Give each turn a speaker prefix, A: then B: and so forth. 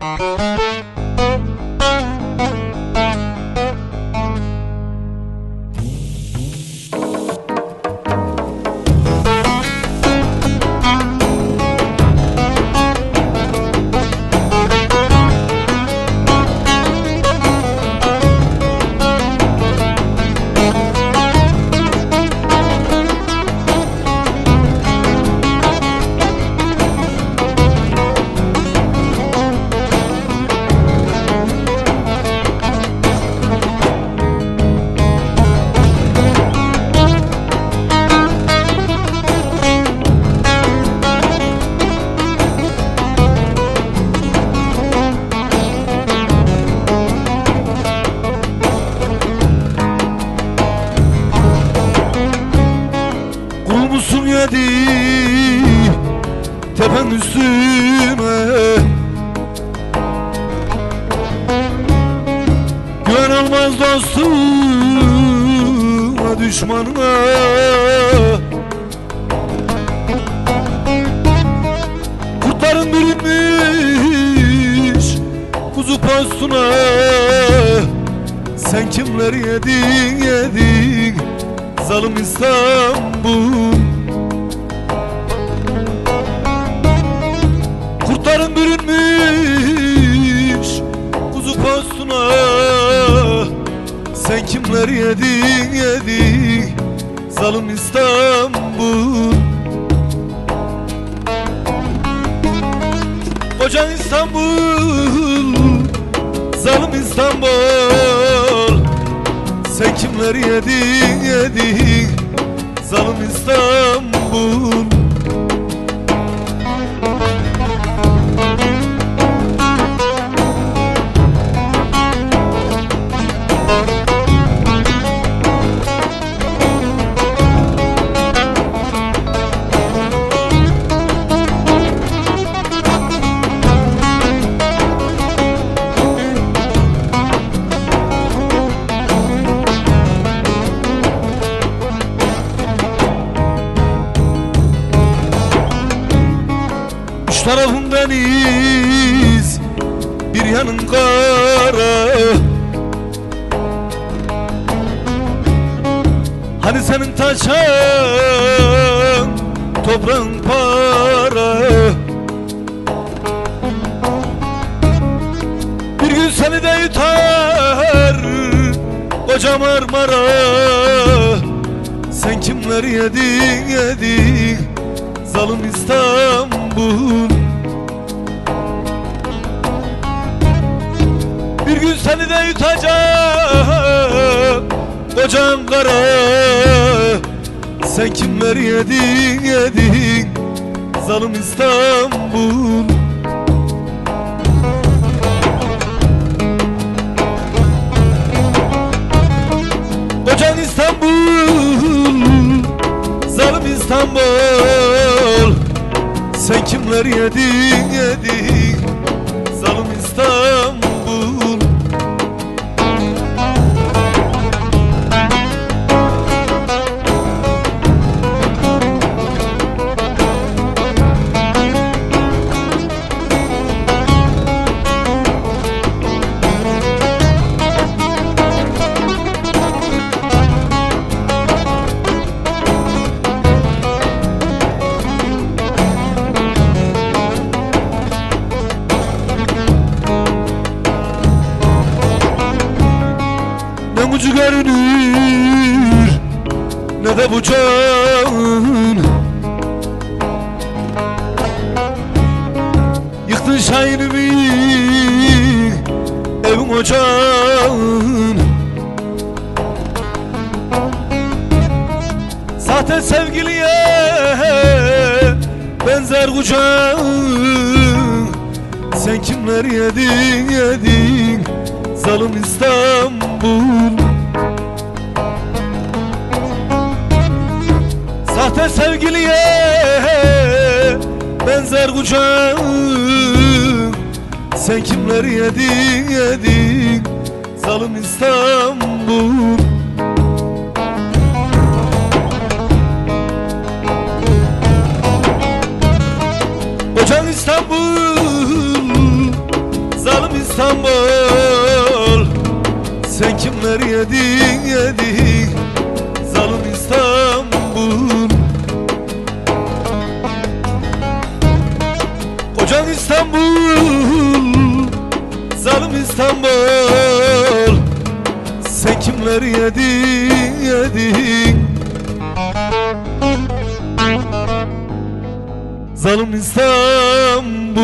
A: Música yedi tepen üstüme. Güven dostuma düşmanına Kurtların bürünmüş kuzu postuna. Sen kimleri yedin yedin? Zalim İstanbul Sen kimleri yedin yedin Zalim İstanbul. Kocan İstanbul Zalim İstanbul. Sen kimleri yedin yedin Zalim İstanbul Üç tarafım deniz Bir yanın kara. Hani senin taşan Toprağın para? Bir gün seni de yutar Koca Marmara. Sen kimleri yedin yedin? Zalim İstanbul Bir gün seni de yutacak Koca Ankara Sen kimleri yedin yedin? Zalim İstanbul. Kocan İstanbul Zalim İstanbul Sen kimleri ucu görünür Ne de bucağın Yıktın şahinimi Evin ocağın Sahte sevgiliye Benzer kucağın Sen kimleri yedin yedin? Zalim İstanbul benzer kucağın Sen kimleri yedin yedin? Zalim İstanbul. Kocan İstanbul İstanbul. Sen kimleri yedin yedin Zalim İstanbul Sen kimleri yedin yedin Zalim İstanbul